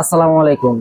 আসসালামু আলাইকুম।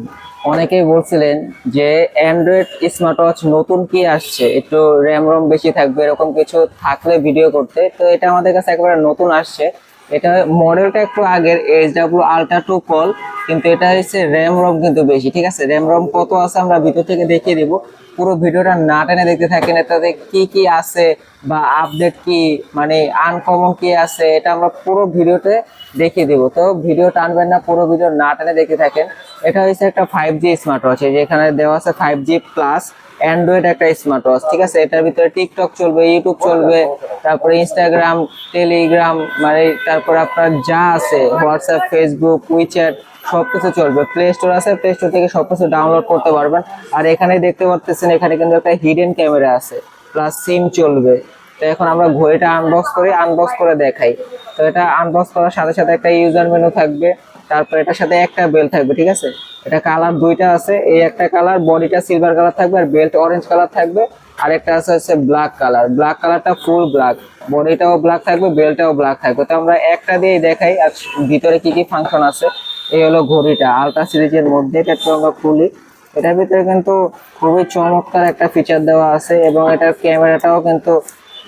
অনেকেই বলছিলেন যে অ্যান্ড্রয়েড স্মার্ট ওয়াচ নতুন কি আসছে? একটু র্যাম রম বেশি থাকবে, এরকম কিছু থাকলে ভিডিও করতে। তো এটা আমাদের কাছে একেবারে নতুন আসছে। এটা মডেলটা একটু আগের H W ultra two call কিন্তু এটা হচ্ছে র্যাম রম কিন্তু বেশি, ঠিক আছে? র্যাম রম কত আছে আমরা ভিডিও থেকে দেখিয়ে দিব। পুরো ভিডিওটা না টেনে দেখতে থাকেন, এটাতে কি কি আছে বা আপডেট কি মানে আনকমন কি আছে, এটা আমরা পুরো ভিডিওতে দেখিয়ে দিব। তো ভিডিও টানবেন না, পুরো ভিডিও না টেনে দেখতে থাকেন। এটা হচ্ছে একটা ফাইভ জি স্মার্ট ওয়াচ যেখানে দেওয়া আছে ফাইভ জি প্লাস অ্যান্ড্রয়েড একটা স্মার্ট ওয়াচ ঠিক আছে? এটার ভিতরে টিকটক চলবে ইউটিউব চলবে, তারপরে ইনস্টাগ্রাম টেলিগ্রাম মানে তারপর আপনার যা আছে হোয়াটসঅ্যাপ ফেসবুক উইচ্যাট সবকিছু চলবে। প্লে স্টোর আছে প্লে স্টোর থেকে সবকিছু ডাউনলোড করতে পারবেন। আর এখানে দেখতে পাচ্ছেন এখানে কিন্তু একটা হিডেন ক্যামেরা আছে। প্লাস সিম চলবে। তো এখন আমরা ঘড়িটা আনবক্স করি আনবক্স করে দেখাই। তো এটা আনবক্স করার সাথে সাথে একটা ইউজার মেনু থাকবে। তারপর এটার সাথে একটা বেল্ট থাকবে, ঠিক আছে? এটা কালার দুইটা আছে। এই একটা কালার বডিটা সিলভার কালার থাকবে আর বেল্ট অরেঞ্জ কালার থাকবে। আর একটা আছে, হচ্ছে ব্ল্যাক কালার ব্ল্যাক কালারটা ফুল ব্ল্যাক বডিটাও ব্ল্যাক থাকবে বেল্টটাও ব্ল্যাক থাকবে। তো আমরা একটা দিয়েই দেখাই, আর ভিতরে কি কি ফাংশন আছে। এই হলো ঘড়িটা। আলট্রা সিরিজের মধ্যে এটা একটু আমরা খুলি। এটার ভিতরে কিন্তু খুবই চমৎকার একটা ফিচার দেওয়া আছে এবং এটার ক্যামেরাটাও কিন্তু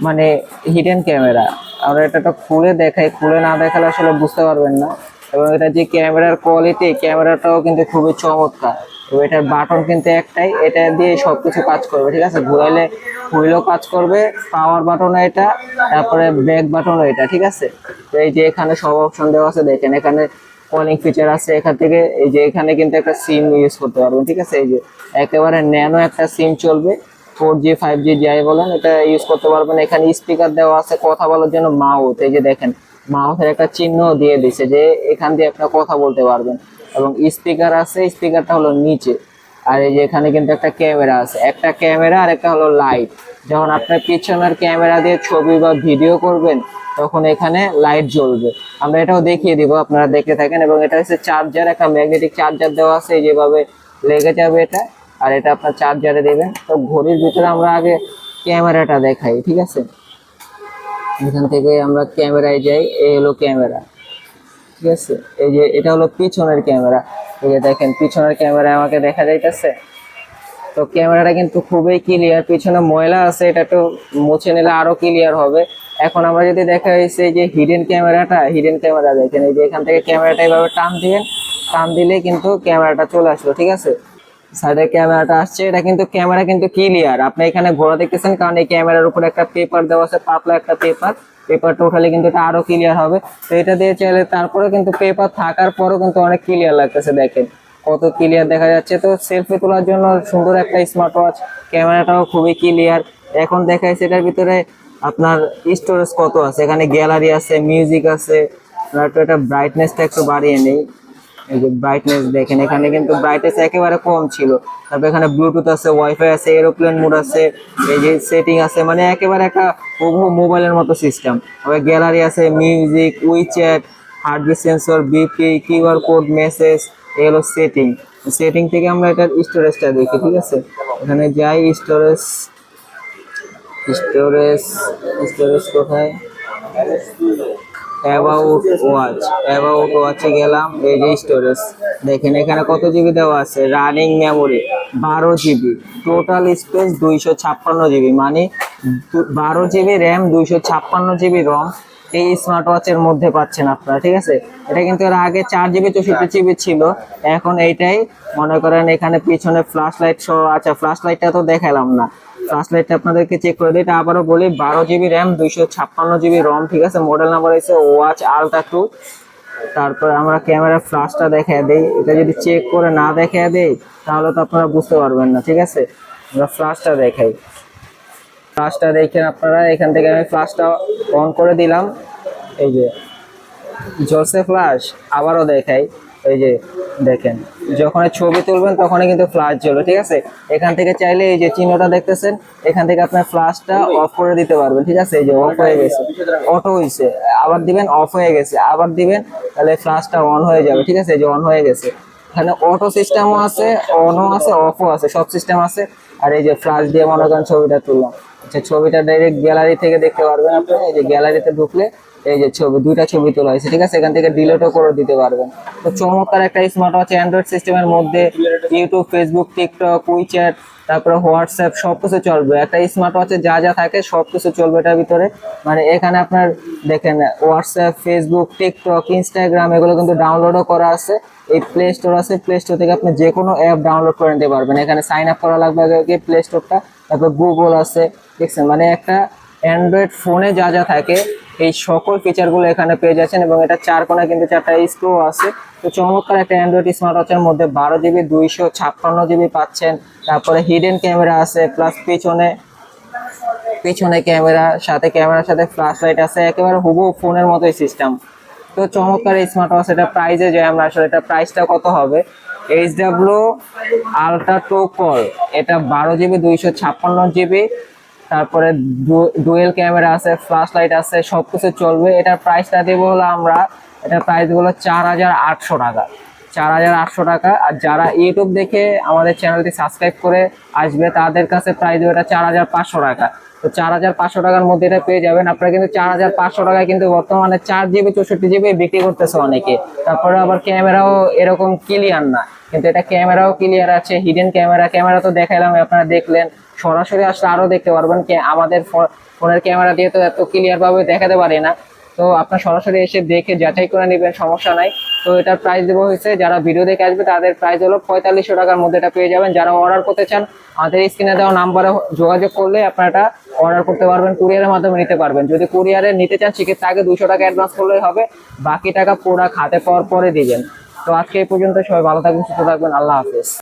মানে হিডেন ক্যামেরা আমরা এটা তো খুলে দেখাই। খুলে না দেখালে আসলে বুঝতে পারবেন না। এবং এটা যে ক্যামেরার কোয়ালিটি ক্যামেরাটাও কিন্তু খুবই চমৎকার। এবং এটার বাটন কিন্তু একটাই। এটা দিয়ে সব কিছু কাজ করবে, ঠিক আছে? ঘুরাইলে হুইলও কাজ করবে পাওয়ার বাটন এটা, তারপরে ব্যাক বাটনও এটা, ঠিক আছে? এই যে এখানে সব অপশন দেওয়া আছে, দেখেন এখানে কলিং ফিচার আছে এখান থেকে। এই যে এখানে কিন্তু একটা সিম ইউজ করতে পারবেন, ঠিক আছে? এই যে একেবারে ন্যানো একটা সিম চলবে ফোর জি ফাইভ জি যাই বলেন, এটা ইউজ করতে পারবেন। এখানে স্পিকার দেওয়া আছে কথা বলার জন্য মাউথ এই যে দেখেন মাউথের একটা চিহ্ন দিয়ে দিছে যে এখান দিয়ে আপনার কথা বলতে পারবেন। এবং স্পিকার আছে স্পিকারটা হলো নিচে। আর এই যে এখানে কিন্তু একটা ক্যামেরা আছে, একটা ক্যামেরা আর একটা হলো লাইট যখন আপনার পিছনের ক্যামেরা দিয়ে ছবি বা ভিডিও করবেন তখন এখানে লাইট জ্বলবে। আমরা এটাও দেখিয়ে দিব, আপনারা দেখতে থাকেন। এবং এটা হচ্ছে চার্জার একটা ম্যাগনেটিক চার্জার দেওয়া আছে যেভাবে লেগে যাবে এটা, আর এটা আপনার চার্জারে দেবেন। তো ঘড়ির ভিতরে আমরা আগে ক্যামেরাটা দেখাই, ঠিক আছে? এখান থেকে আমরা ক্যামেরায় যাই, এই হলো ক্যামেরা, ঠিক আছে? এই যে, এটা হলো পিছনের ক্যামেরা। এই যে দেখেন, পিছনের ক্যামেরা আমাকে দেখা যাইতেছে? তো ক্যামেরাটা কিন্তু খুবই ক্লিয়ার পিছনে ময়লা আছে, এটা একটু মুছে নিলে আরও ক্লিয়ার হবে। এখন আমরা যদি দেখা হয়েছে যে হিডেন ক্যামেরাটা হিডেন ক্যামেরা দেখেন, এই যে এখান থেকে ক্যামেরাটা এইভাবে টান দিবেন, টান দিলে কিন্তু ক্যামেরাটা চলে আসলো, ঠিক আছে? সাইডের ক্যামেরাটা আসছে, এটা কিন্তু ক্যামেরা কিন্তু ক্লিয়ার আপনি এখানে ঘোরা দেখতেছেন, কারণ এই ক্যামেরার উপরে একটা পেপার দেওয়া আছে, পাতলা একটা পেপার পেপারটা উঠালে কিন্তু এটা আরও ক্লিয়ার হবে। তো এটা দিয়ে চাইলে তারপরে কিন্তু পেপার থাকার পরেও কিন্তু অনেক ক্লিয়ার লাগতেছে, দেখেন। কত ক্লিয়ার দেখা যাচ্ছে। তো সেলফি তোলার জন্য সুন্দর একটা স্মার্ট ওয়াচ ক্যামেরাটাও খুবই ক্লিয়ার এখন দেখা যাচ্ছে এটার ভিতরে আপনার স্টোরেজ কত আছে? এখানে গ্যালারি আছে মিউজিক আছে। একটু এটা ব্রাইটনেসটা একটু বাড়িয়ে নেই। এই যে ব্রাইটনেস দেখেন, এখানে কিন্তু ব্রাইটনেস একেবারে কম ছিল। তারপর এখানে ব্লুটুথ আছে ওয়াইফাই আছে এরোপ্লেন মোড আছে, এই যে সেটিং আছে মানে একেবারে একটা মোবাইলের মতো সিস্টেম তবে গ্যালারি আছে music WeChat heartbeat sensor BP QR code message এগুলো সেটিং। সেটিং থেকে আমরা এটার স্টোরেজটা দেখি, ঠিক আছে? এখানে যাই, স্টোরেজ স্টোরেজ স্টোরেজ কোথায়? অ্যাবাউট ওয়াচ অ্যাবাউট ওয়াচে গেলাম, এই যে স্টোরেজ। দেখেন, এখানে কত জিবি দেওয়া আছে? রানিং মেমোরি বারো জিবি টোটাল স্পেস দুইশো ছাপ্পান্ন জিবি মানে বারো জিবি র্যাম দুইশো ছাপ্পান্ন জিবি রম এই স্মার্ট ওয়াচের মধ্যে পাচ্ছেন আপনারা, ঠিক আছে? এটা কিন্তু এর আগে চার জিবি চৌষট্টি জিবি ছিল। এখন এইটাই, মনে করেন এখানে পিছনে ফ্ল্যাশ লাইট সহ আচ্ছা ফ্ল্যাশ লাইটটা তো দেখালাম না। ফ্ল্যাশ লাইটটা আপনাদেরকে চেক করে দিই, এটা আবারও বলি, বারো জিবি র্যাম দুইশো ছাপ্পান্ন জিবি রম ঠিক আছে? মডেল নাম্বার হচ্ছে ওয়াচ আলট্রা টু তারপর আমরা ক্যামেরা ফ্ল্যাশটা দেখায় দেই। এটা যদি চেক করে না দেখায় দেই, তাহলে তো আপনারা বুঝতে পারবেন না, ঠিক আছে? আমরা ফ্ল্যাশটা দেখাই। ফ্ল্যাশটা দেখেন আপনারা, এখান থেকে আমি ফ্ল্যাশটা অন করে দিলাম। এই যে জলসে ফ্ল্যাশ আবারও দেখাই। এই যে, দেখেন যখন ছবি তুলবেন তখনই কিন্তু ফ্ল্যাশ জ্বলবে ঠিক আছে? এখান থেকে চাইলে এই যে চিহ্নটা দেখতেছেন, এখান থেকে আপনার ফ্ল্যাশটা অফ করে দিতে পারবেন, ঠিক আছে? এই যে, অফ হয়ে গেছে। অটো হয়েছে আবার দিবেন, অফ হয়ে গেছে, আবার দিবেন, তাহলে ফ্ল্যাশটা অন হয়ে যাবে, ঠিক আছে? এই যে, অন হয়ে গেছে। এখানে অটো সিস্টেমও আছে, অনও আছে, অফও আছে, সব সিস্টেম আছে। আর এই যে ফ্ল্যাশ দিয়ে মনে করেন ছবিটা তুললাম। আচ্ছা ছবিটা ডাইরেক্ট গ্যালারি থেকে দেখতে পারবেন আপনি। এই যে গ্যালারিতে ঢুকলে এই যে ছবি, দুইটা ছবি তোলা হয়েছে, ঠিক আছে? এখান থেকে ডিলেটও করে দিতে পারবেন। তো চমৎকার একটা স্মার্ট ওয়াচ অ্যান্ড্রয়েড সিস্টেমের মধ্যে ইউটিউব ফেসবুক টিকটক উইচ্যাট তারপরে হোয়াটসঅ্যাপ সব কিছু চলবে। একটা স্মার্ট ওয়াচে যা যা থাকে সব কিছু চলবে এটার ভিতরে। মানে এখানে আপনার দেখেন, হোয়াটসঅ্যাপ ফেসবুক টিকটক ইনস্টাগ্রাম এগুলো কিন্তু ডাউনলোডও করা আছে। এই প্লে স্টোর আছে প্লে স্টোর থেকে আপনি যে কোনো অ্যাপ ডাউনলোড করে নিতে পারবেন। এখানে সাইন আপ করা লাগবে আগে প্লে স্টোরটা তারপর গুগল আছে। দেখছেন মানে একটা অ্যান্ড্রয়েড ফোনে যা যা থাকে এই সকল ফিচারগুলো এখানে পেয়ে যাচ্ছেন এবং এটা চার কোণা কিন্তু চারটা স্ক্রু আছে। তো চমৎকার একটা অ্যান্ড্রয়েড স্মার্ট ওয়াচের মধ্যে বারো জিবি দুইশো ছাপ্পান্ন জিবি পাচ্ছেন। তারপরে হিডেন ক্যামেরা আছে প্লাস পিছনে পিছনে ক্যামেরা সাথে ক্যামেরার সাথে ফ্ল্যাশ লাইট আছে। একেবারে হুবহু ফোনের মতোই সিস্টেম তো চমৎকার স্মার্ট ওয়াচ এটা প্রাইজে যে আমরা আসলে এটা প্রাইসটা কত হবে? H W ultra two call এটা বারো জিবি দুইশো ছাপ্পান্ন জিবি তারপরে ডুয়েল ক্যামেরা আছে ফ্ল্যাশ লাইট আছে সব কিছু চলবে। এটার প্রাইসটা দেবো হলো আমরা, এটার প্রাইস হলো চার হাজার আটশো টাকা। চার হাজার আটশো টাকা। আর যারা ইউটিউব দেখে আমাদের চ্যানেলটি সাবস্ক্রাইব করে আসবে, তাদের কাছে প্রাইস দেবো এটা চার হাজার পাঁচশো টাকা। তো চার হাজার পাঁচশো টাকার মধ্যে এটা পেয়ে যাবেন। আপনারা কিন্তু চার হাজার পাঁচশো টাকায় কিন্তু বর্তমানে চার জিবি, চৌষট্টি জিবি বিক্রি করতেছে অনেকে। তারপরে আবার ক্যামেরাও এরকম ক্লিয়ার না। কিন্তু এটা ক্যামেরাও ক্লিয়ার আছে হিডেন ক্যামেরা। ক্যামেরা তো দেখাইলাম, আপনারা দেখলেন। সরাসরি আসলে আরও দেখতে পারবেন আমাদের ফোনের ক্যামেরা দিয়ে তো এত ক্লিয়ারভাবে দেখাতে পারি না। তো আপনার সরাসরি এসে দেখে যাচাই করে নেবেন, সমস্যা নাই। তো এটার প্রাইস দেবো হয়েছে যারা ভিডিও দেখে আসবে, তাদের প্রাইস হলো পঁয়তাল্লিশশো টাকার মধ্যে এটা পেয়ে যাবেন। যারা অর্ডার করতে চান, আমাদের স্ক্রিনে দেওয়া নাম্বারে যোগাযোগ করলে আপনারা অর্ডার করতে পারবেন কুরিয়ারের মাধ্যমে নিতে পারবেন। যদি কুরিয়ারে নিতে চান, সেক্ষেত্রে আগে দুশো টাকা অ্যাডভান্স করলেই হবে। বাকি টাকা প্রোডাক্ট হাতে পাওয়ার পরে দিবেন। তো আজকে এই পর্যন্ত সবাই ভালো থাকবেন, সুস্থ থাকবেন, আল্লাহ হাফেজ।